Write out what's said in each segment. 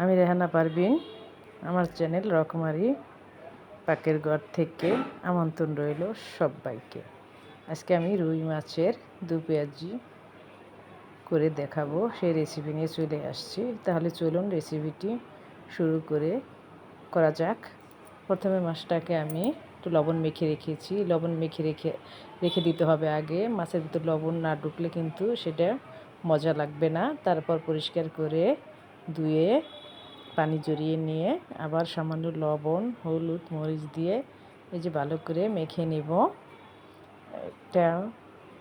আমি রেহানা পারবিন আমার চ্যানেল রকমারি পাকের ঘর থেকে আমন্ত্রণ রইল সবাইকে। আজকে আমি রুই মাছের দু পেঁয়াজি করে দেখাবো, সেই রেসিপি নিয়ে চলে আসছি। তাহলে চলুন রেসিপিটি শুরু করে করা যাক। প্রথমে মাছটাকে আমি একটু লবণ মেখে রেখেছি। লবণ মেখে রেখে রেখে দিতে হবে আগে। মাছের ভিতর লবণ না ঢুকলে কিন্তু সেটা মজা লাগবে না। তারপর পরিষ্কার করে ধুয়ে পানি জড়িয়ে নিয়ে আবার সামান্য লবণ, হলুদ, মরিচ দিয়ে এই যে ভালো করে মেখে নেব। এটা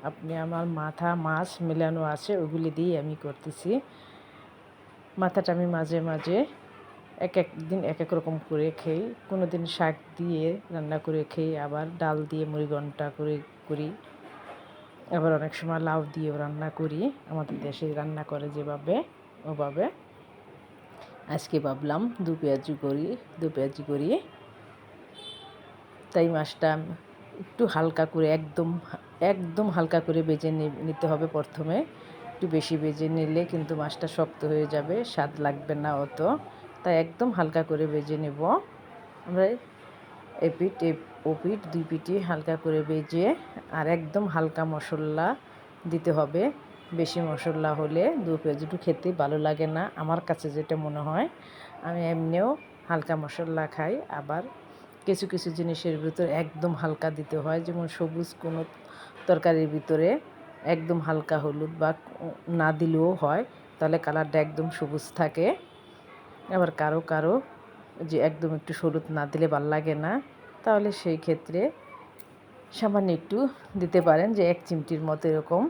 আপনি আমার মাথা, মাছ মেলানো আছে, ওগুলি দিয়ে আমি করতেছি। মাথাটা আমি মাঝে মাঝে এক এক দিন এক এক রকম করে খেই। কোনো দিন শাক দিয়ে রান্না করে খেই আবার ডাল দিয়ে মুড়িঘণ্টা করে করি। আবার অনেক সময় লাউ দিয়েও রান্না করি। আমাদের দেশে রান্না করে যেভাবে, ওভাবে। আজকে ভাবলাম দু পেঁয়াজি করি, দু পেঁয়াজি করি। তাই মাছটা একটু হালকা করে একদম একদম হালকা করে বেজে নিতে হবে প্রথমে। একটু বেশি বেজে নিলে কিন্তু মাছটা শক্ত হয়ে যাবে, স্বাদ লাগবে না অত। তাই একদম হালকা করে বেজে নেব। আমরা এপিট ওপিট দুই পিটি হালকা করে বেজে আর একদম হালকা মশলা দিতে হবে। বেশি মশলা হলে দু পেঁয়াজুটু খেতে ভালো লাগে না, আমার কাছে যেটা মনে হয়। আমি এমনিও হালকা মশলা খাই, আবার কিছু কিছু জিনিসের ভিতরে একদম হালকা দিতে হয়, যেমন সবুজ কোনো তরকারির ভিতরে একদম হালকা হলুদ বা না দিলেও হয়, তাহলে কালারটা একদম সবুজ থাকে। আবার কারও কারও যে একদম একটু হলুদ না দিলে ভালো লাগে না, তাহলে সেই ক্ষেত্রে সামান্য একটু দিতে পারেন যে এক চিমটির মতো এরকম।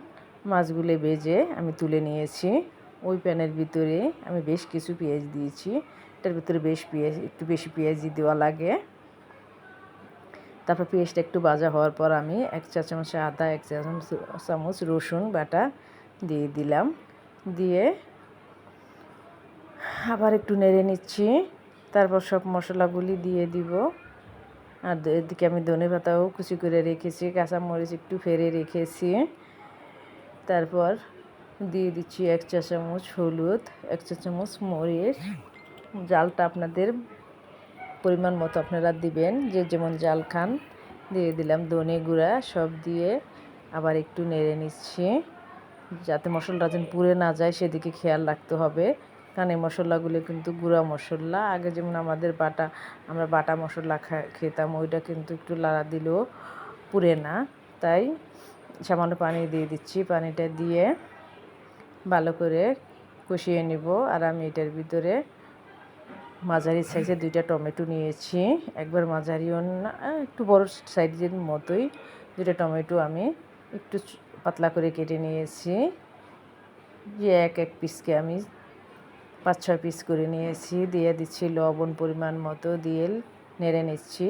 মাছগুলো বেজে আমি তুলে নিয়েছি। ওই প্যানের ভিতরে আমি বেশ কিছু পেঁয়াজ দিয়েছি। এটার ভিতরে বেশ পেঁয়াজ, একটু বেশি পেঁয়াজি দেওয়া লাগে। তারপর পেঁয়াজটা একটু ভাজা হওয়ার পর আমি এক চা চামচ আদা, এক চা চামচ রসুন বাটা দিয়ে দিলাম। দিয়ে আবার একটু নেড়ে নিচ্ছি। তারপর সব মশলাগুলি দিয়ে দিব। আর এদিকে আমি ধনে পাতাও কুচি করে রেখেছি, কাঁচামরিচ একটু ফেরে রেখেছি। তারপর দিয়ে দিচ্ছি এক চা চামচ হলুদ, এক চা চামচ মরিচ। জালটা আপনাদের পরিমাণ মতো আপনারা দিবেন। যে যেমন জাল খান, দিয়ে দিলাম ধনে গুঁড়া, সব দিয়ে আবার একটু নেড়ে নিচ্ছি। যাতে মশলাটা যেন পুড়ে না যায়, সেদিকে খেয়াল রাখতে হবে। কারণ এই মশলাগুলো কিন্তু গুঁড়া মশলা। আগে যেমন আমাদের বাটা, আমরা বাটা মশলা খেতাম ওইটা কিন্তু একটু লাড়া দিলেও পুড়ে না। তাই সামান্য পানি দিয়ে দিচ্ছি। পানিটা দিয়ে ভালো করে কষিয়ে নিব আর আমি এটার ভিতরে মাঝারি সাইজে দুইটা টমেটো নিয়েছি। একবার মাঝারিও না, একটু বড় সাইজের মতোই দুইটা টমেটো আমি একটু পাতলা করে কেটে নিয়েছি। যে এক এক পিসকে আমি পাঁচ ছয় পিস করে নিয়েছি। দিয়ে দিচ্ছি লবণ পরিমাণ মতো দিয়ে নেড়ে নিচ্ছি।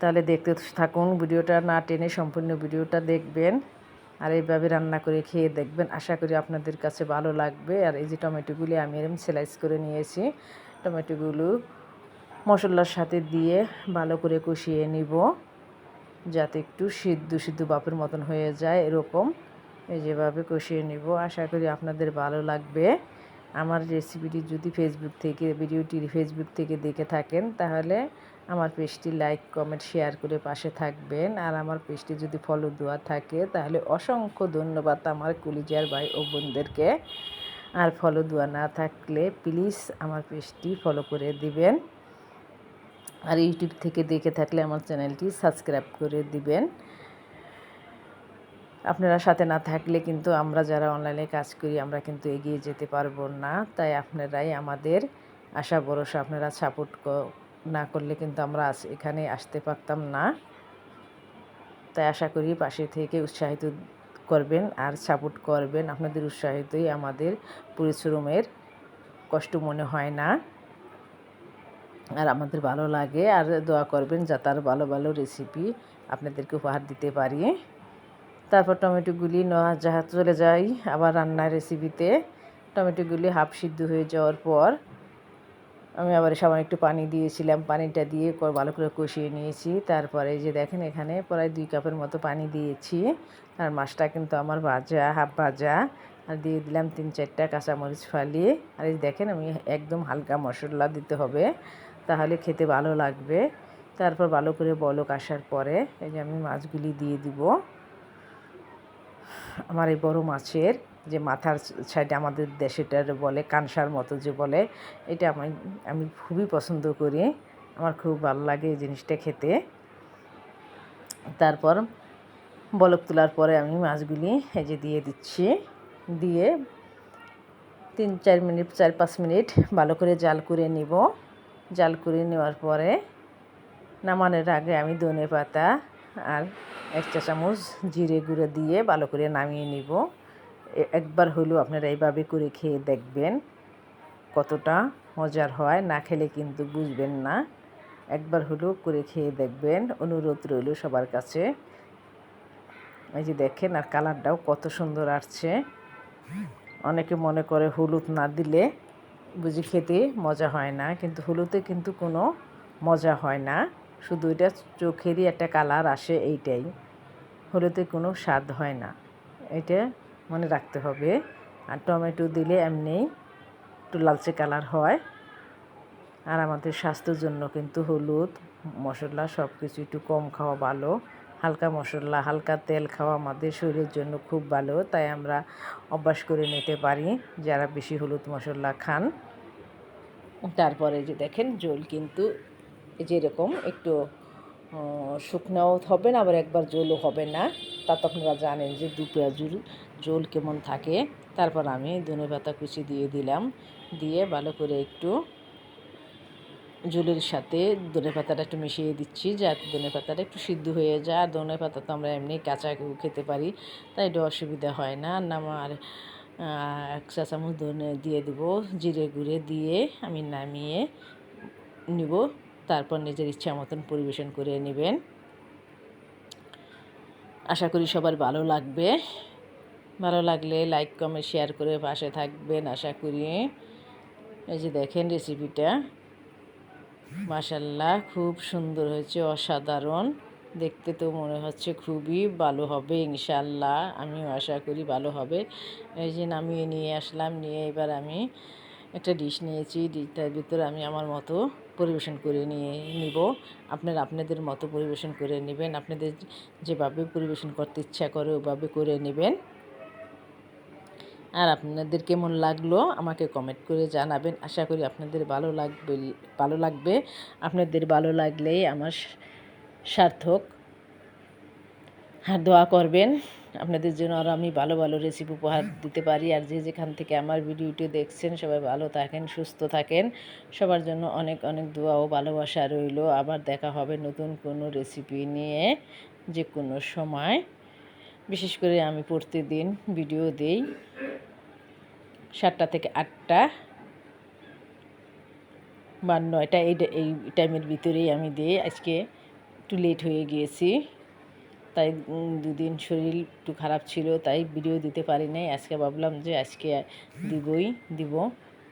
তাহলে দেখতে থাকুন, ভিডিওটা না টেনে সম্পূর্ণ ভিডিওটা দেখবেন। আর এইভাবে রান্না করে খেয়ে দেখবেন। আশা করি আপনাদের কাছে ভালো লাগবে। আর এই যে টমেটোগুলি আমি এরকম স্লাইস করে নিয়েছি। টমেটোগুলো মশলার সাথে দিয়ে ভালো করে কষিয়ে নিব। যাতে একটু সিদ্ধ সিদ্ধ বাপের মতন হয়ে যায় এরকম। এই যেভাবে কষিয়ে নিব। আশা করি আপনাদের ভালো লাগবে। আমার রেসিপিটি যদি ফেসবুক থেকে, ভিডিওটি ফেসবুক থেকে দেখে থাকেন, তাহলে আমার পেজটি লাইক কমেন্ট শেয়ার করে পাশে থাকবেন। আর আমার পেজটি যদি ফলো দেওয়া থাকে, তাহলে অসংখ্য ধন্যবাদ আমার কুলিজার ভাই ও বোনদেরকে। আর ফলো দেওয়া না থাকলে প্লিজ আমার পেজটি ফলো করে দিবেন। আর ইউটিউব থেকে দেখে থাকলে আমার চ্যানেলটি সাবস্ক্রাইব করে দিবেন। আপনারা সাথে না থাকলে কিন্তু আমরা যারা অনলাইনে কাজ করি, আমরা কিন্তু এগিয়ে যেতে পারব না। তাই আপনারাই আমাদের আশা, ভরসা, আপনারা সাপোর্ট না করলে কিন্তু আমরা এখানে আসতে পারতাম না। তাই আশা করি পাশে থেকে উৎসাহিত করবেন আর সাপোর্ট করবেন। আপনাদের উৎসাহিতই আমাদের পরিশ্রমের কষ্ট মনে হয় না। আর আমাদের ভালো লাগে আর দোয়া করবেন যাতে আর ভালো ভালো রেসিপি আপনাদেরকে উপহার দিতে পারি। তারপর টমেটোগুলি যাহা চলে যাই আবার রান্নার রেসিপিতে টমেটোগুলি হাফ সিদ্ধ হয়ে যাওয়ার পর আমি আবার সামান্য একটু পানি দিয়েছিলাম, পানিটা দিয়ে ভালো করে কষিয়ে নিয়েছি। তারপরে যে দেখেন এখানে প্রায় দুই কাপের মতো পানি দিয়েছি। আর মাছটা কিন্তু আমার ভাজা, হাফ ভাজা। আর দিয়ে দিলাম তিন চারটা কাঁচামরিচ ফালিয়ে আর এই দেখেন আমি একদম হালকা মশলা দিতে হবে, তাহলে খেতে ভালো লাগবে। তারপর ভালো করে বলক আসার পরে এই যে আমি মাছগুলি দিয়ে দিব। আমার এই বড় মাছের যে মাথার সাইডে আমাদের দেশেটার বলে, কানসার মতো যে বলে, এটা আমি আমি খুবই পছন্দ করি। আমার খুব ভালো লাগে এই জিনিসটা খেতে। তারপর বলক তোলার পরে আমি মাছগুলি এই যে দিয়ে দিচ্ছি। দিয়ে তিন, চার মিনিট, চার, পাঁচ মিনিট ভালো করে জাল করে নিব। জাল করে নেওয়ার পরে নামানোর আগে আমি ধনে পাতা আর এক চা চামচ জিরে গুঁড়ো দিয়ে ভালো করে নামিয়ে নিব। একবার হলেও আপনারা এইভাবে করে খেয়ে দেখবেন কতটা মজার হয়। না খেলে কিন্তু বুঝবেন না। একবার হলেও করে খেয়ে দেখবেন। অনুরোধ রইল সবার কাছে। এই যে দেখেন আর কালারটাও কত সুন্দর আসছে। অনেকে মনে করে হলুদ না দিলে বুঝি খেতে মজা হয় না, কিন্তু হলুদে কিন্তু কোনো মজা হয় না। শুধু এটা চোখেরই একটা কালার আসে এইটাই। হলুদে কোনো স্বাদ হয় না। এটা মনে রাখতে হবে। আর টমেটো দিলে এমনি একটু লালচে কালার হয়। আর আমাদের স্বাস্থ্যের জন্য কিন্তু হলুদ, মশলা সব কিছু একটু কম খাওয়া ভালো। হালকা মশলা, হালকা তেল খাওয়া আমাদের শরীরের জন্য খুব ভালো। তাই আমরা অভ্যাস করে নিতে পারি যারা বেশি হলুদ মশলা খান। তারপরে যে দেখেন, জল কিন্তু যেরকম একটু শুকনাও হবে না, আবার একবার জলও হবে না। তা তো আপনারা জানেন যে দু পেঁয়াজুর জল কেমন থাকে, তারপর আমি ধনে পাতা কুচি দিয়ে দিলাম। দিয়ে ভালো করে একটু জলের সাথে ধনে পাতাটা একটু মিশিয়ে দিচ্ছি, যাতে ধনে পাতাটা একটু সিদ্ধ হয়ে যায়। আর ধনে পাতা তো আমরা এমনি কাঁচা খেতে পারি, তাই এটা অসুবিধা হয় না। নামার এক চা চামচ ধনে দিয়ে দিব, জিরে গুঁড়ে দিয়ে আমি নামিয়ে নিব। তারপর নিজের ইচ্ছা মতন পরিবেশন করে নেবেন। আশা করি সবার ভালো লাগবে। ভালো লাগলে লাইক কমেন্ট শেয়ার করে পাশে থাকবেন, আশা করি। এই যে দেখেন রেসিপিটা মাসাল্লাহ খুব সুন্দর হয়েছে, অসাধারণ। দেখতে তো মনে হচ্ছে খুবই ভালো হবে ইনশাল্লাহ আমিও আশা করি ভালো হবে। এই যে নামিয়ে নিয়ে আসলাম, নিয়ে এবার আমি একটা ডিশ নিয়েছি। ডিশটার ভিতরে আমি আমার মতো পরিবেশন করে নিয়ে নিব। আপনারা আপনাদের মতো পরিবেশন করে নেবেন। আপনাদের যেভাবে পরিবেশন করতে ইচ্ছা করে, ওভাবে করে নেবেন। আর আপনাদের কেমন লাগল আমাকে কমেন্ট করে জানাবেন। আশা করি আপনাদের ভালো লাগবে ভালো লাগবে। আপনাদের ভালো লাগলেই আমার সার্থক আর দোয়া করবেন। আপনাদের জন্য আরও আমি ভালো ভালো রেসিপি উপহার দিতে পারি। আর যে যেখান থেকে আমার ভিডিওটি দেখছেন, সবাই ভালো থাকেন, সুস্থ থাকেন। সবার জন্য অনেক অনেক দোয়া ও ভালোবাসা রইল। আবার দেখা হবে নতুন কোনো রেসিপি নিয়ে যে কোনো সময়। বিশেষ করে আমি প্রতিদিন ভিডিও দিই। সাতটা থেকে আটটা বা নয়টা, এই এই টাইমের ভিতরেই আমি দিই আজকে একটু লেট হয়ে গিয়েছি। তাই দুদিন শরীর একটু খারাপ ছিল, তাই ভিডিও দিতে পারি নাই। আজকে ভাবলাম যে আজকে দিবই, দিব।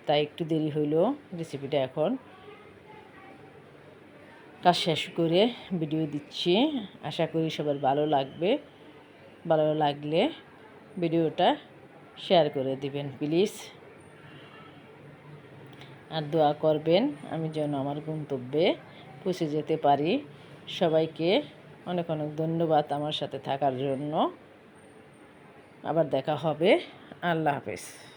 তাই একটু দেরি হইল রেসিপিটা এখন। কাজ শেষ করে ভিডিও দিচ্ছি। আশা করি সবার ভালো লাগবে। ভালো লাগলে ভিডিওটা শেয়ার করে দিবেন, প্লিজ। আর দোয়া করবেন, আমি যেন আমার গন্তব্যে পৌঁছে যেতে পারি। সবাইকে অনেক অনেক ধন্যবাদ আমার সাথে থাকার জন্য। আবার দেখা হবে। আল্লাহ হাফেজ।